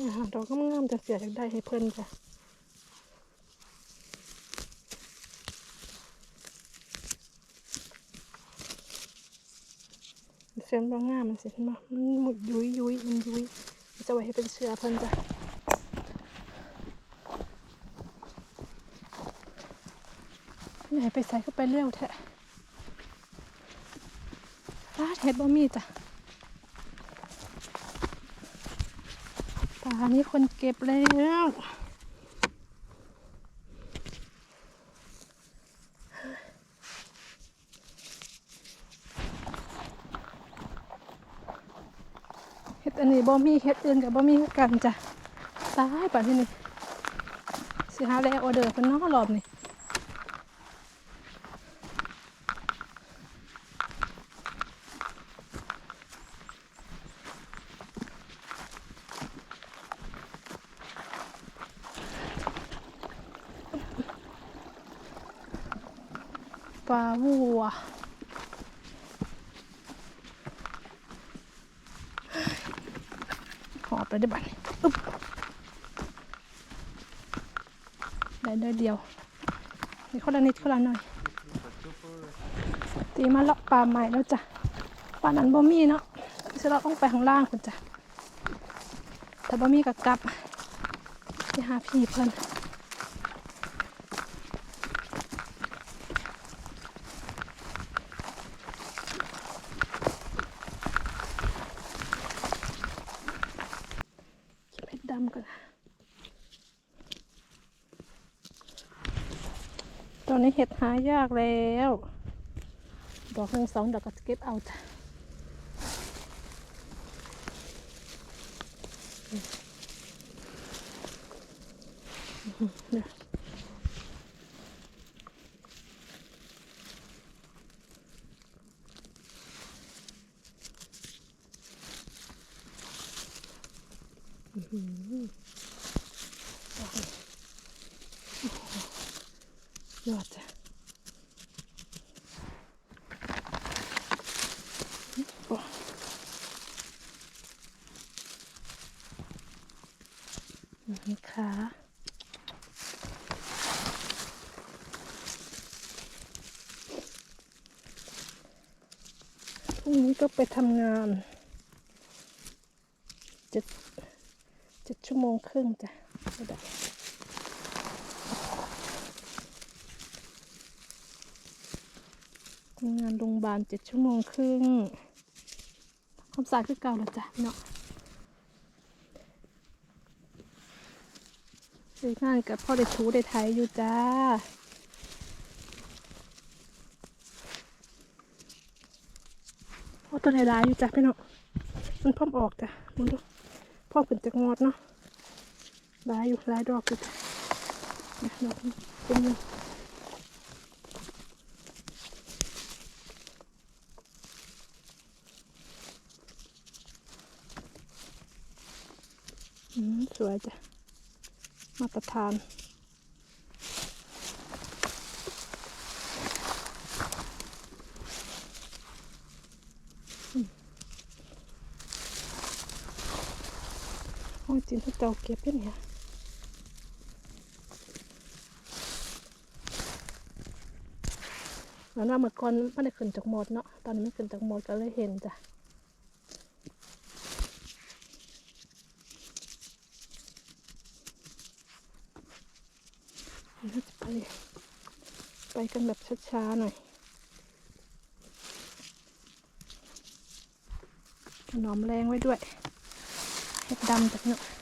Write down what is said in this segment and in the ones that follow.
าดอกงามๆจะเสียจากได้ให้เพิ่อนจ้ะเสียงบางงามมันเสียเห็นมันหมุดยุยยุยมันยุยจะไว้ให้เป็นเชื้อเพิ่อนจ้ะไหนไปใส่ก็ไปเลี้ยวแท้ร้านเห็ดบ่มีจ้ะ ป่านี้คนเก็บแล้วเห็ดอันนี้บ่มีเห็ดอื่นกับบ่มีกันจ้ะตายป่านที่นี่สิหาแล้วออเดอร์เพิ่นเนาะรอบนี่ วัว หอบไปได้บัดนี้อึ๊บได้เด้อเดียวนี่คนละนิดคนละหน่อย ตีมาเลาะปลาใหม่แล้วจ้ะปลานั้นบ่มีเนาะสิเราต้องไปข้างล่างคุณจ้ะแต่บ่มีกับกลับไปหาพี่เพิ่น เก็บเห็ดดำกันตอ นนี้เห็ดหายากแล้ว ดอกหนึ่งสองดอกก็เก็บเอาจ้ะเดี๋ย ยอดจ้ะโอ้นี่ค่ะพรุ่งนี้ก็ไปทำงานเจ็ดเจ็ดชั่วโมงครึ่งจ้ะไม่ได้ ทำงานโรงพยาบาลเจ็ดชั่วโมงครึ่งความสาดคือเก่าแล้วจ้ะเนาะเด็กงานกับพ่อได้ถูได้ไทยอยู่จ้าพ่อตัวไหนร้ายอยู่จ้ะพี่เนาะมันพร้อมออกจ้ะมึงดูพ่อขึ้นจากงอดเนาะร้ายอยู่ร้ายดอกอยู่จ้ะดอกเป็นยัง อืม สวยจ้ะ มาตรฐานอืมโอ้ยจินที่เจ้าเก็บเป็นเนี่ยแล้วว่าเมื่อก่อนไม่ได้ขึ้นจากหมดเนาะ ตอนนี้ไม่ขึ้นจากหมดก็เลยเห็นจ้ะ เราจะไป ไปกันแบบช้าๆหน่อยถนอมแรงไว้ด้วยเห็ดดำจากเนาะอืมเสีย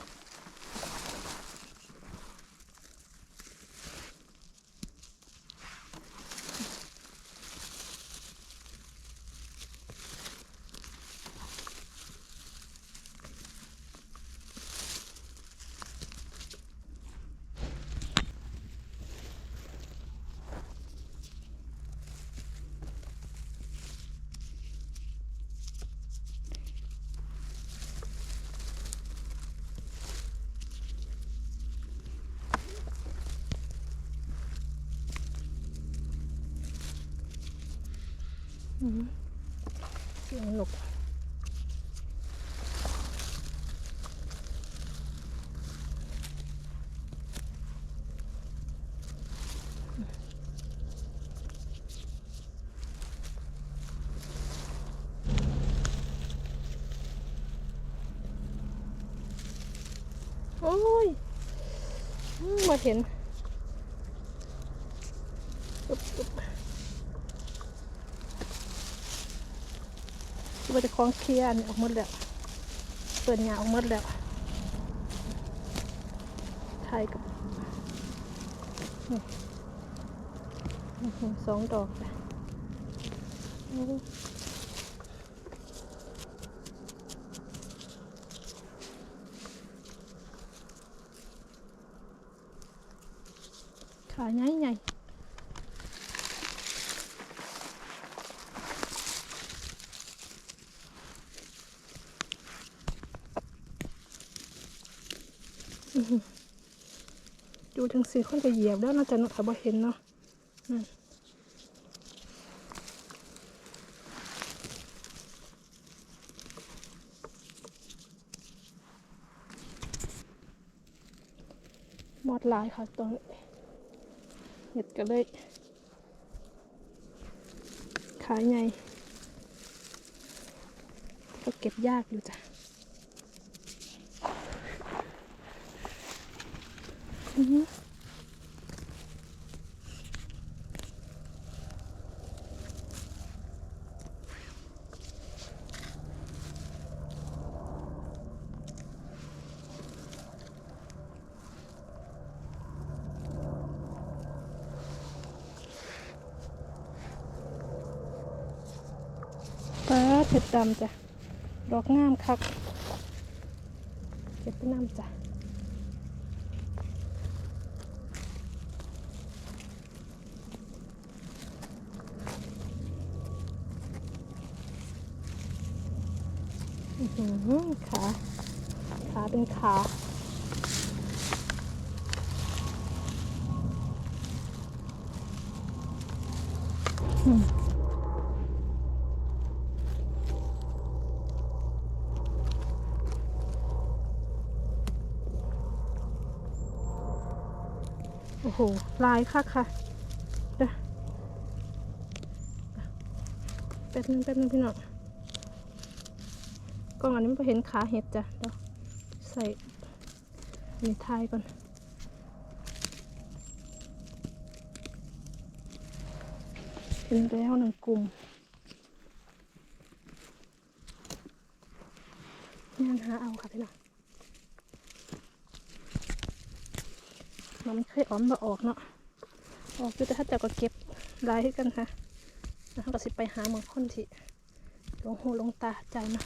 Trường lục Ôi Mà hiện Úp, úp. มาเห็นอุ๊บอุ๊บว่าจะคล้องเคลียร์อันนี้ออกหมดแล้วเปิดหงาออกหมดแล้วไทยกับสองดอกขาใหญ่ใหญ่อื้อหือ ดูทั้งสี่คนก็เหยียบแล้วน่าจะเนาะถ้าบ่เห็นเนาะนั่นหมดลายค่ะตอนนี้เห็ดก็เลยขายไงก็เก็บยากอยู่จ้ะ ป้าเห็ดดำจ้ะ ดอกงามคักเก็บน้ำจ้ะ อื้อหือ ขาขาเป็นขาโอ้โห ลายค่ะค่ะเดี๋ยวแป๊บนึงแป๊บนึงพี่น้อง กล้องอันนี้ไม่เห็นขาเห็ดจ้ะเดี๋ยวใส่ในท้ายก่อนเห็นแล้วหนึ่งกลุ่มงานหาเอาค่ะพี่น้องมันไม่เคยอ้อมมาออกเนาะออกอยู่แต่ถ้าเจ้าก็เก็บลายให้กันค่ะแล้วเราก็สิไปหาหมองคนที่ลงหูลงตาใจนาะ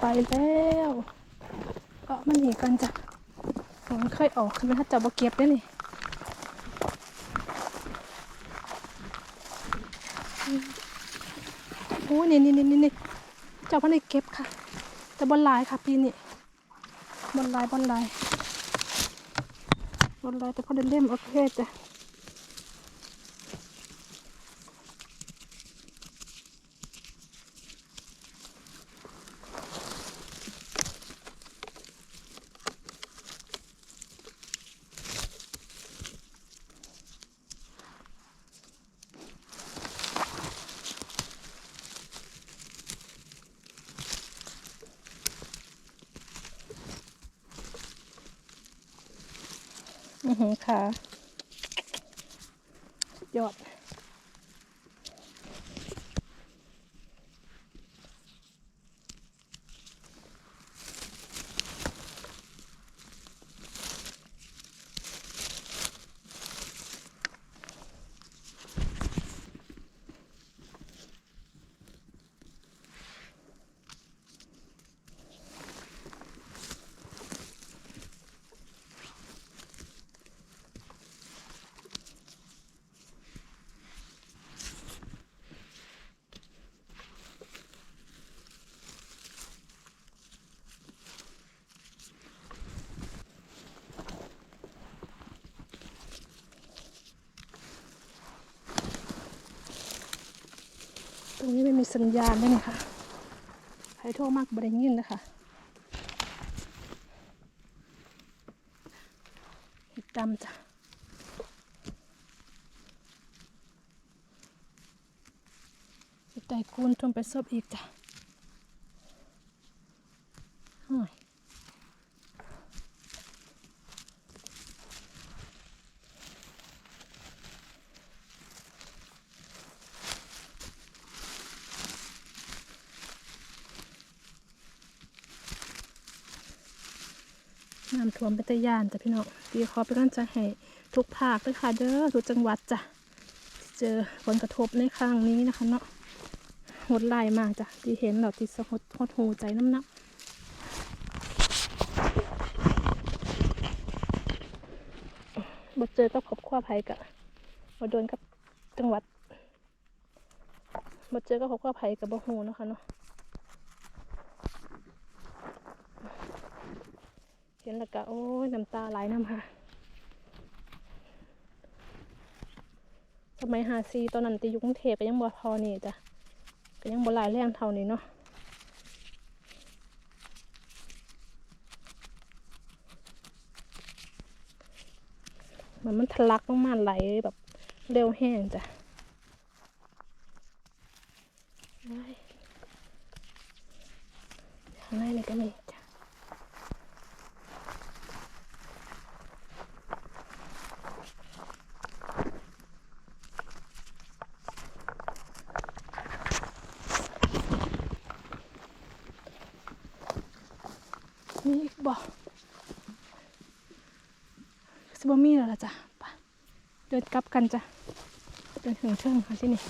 ไปแล้วก็มันหนีกันจ้ะมันเคยออกคือมันถ้าจับบ่เก็บได้นี่โอ้นี่นี่นี่นี่นี่เจ้าพันได้เก็บค่ะ แต่บนลายค่ะปีนี้บนลายบนลายบนลายแต่พอได้เล่มโอเคจ้ะ ค่ะยอด ตรงนี้ไม่มีสัญญาณด้วยนะคะหายโทรมากบริยินนะคะเห็ดดำจ้ะเห็ดไตคูนทมไปซบอีกจ้ะำท่วมเป็นตะยานจ้ะพี่น้องดีขอเป็นกำลังใจให้ทุกภาคเลยค่ะเด้อทุกจังหวัดจ้ะเจอผลกระทบในครั้งนี้นะคะเนาะหดลายมากจ้ะที่เห็นเราติดสะหดหดหูใจน้ำหนักบดเจอกับครอบครัวไผกะบดโดนกับจังหวัดบดเจอกับครอบครัวไผกับบ่หูนะคะเนาะ เห็นแล้วก็โอ้ยน้ำตาไหลน้ำค่ะ สมัยหาซีตอนนั้นตียุงเทพก็ยังบ่พอนี่จ้ะก็ยังบ่หลายแรงเท่านี้เนาะมันมันทะลักลงมาไหลแบบเร็วแห้งจ้ะไว้ข้างในนี่ก็มีจ้ะมีอีก บ่สบมีแล้วล่ะจ้ะไปเดินกลับกันจ้ะ เดินถึงเชิงค่ะที่นี่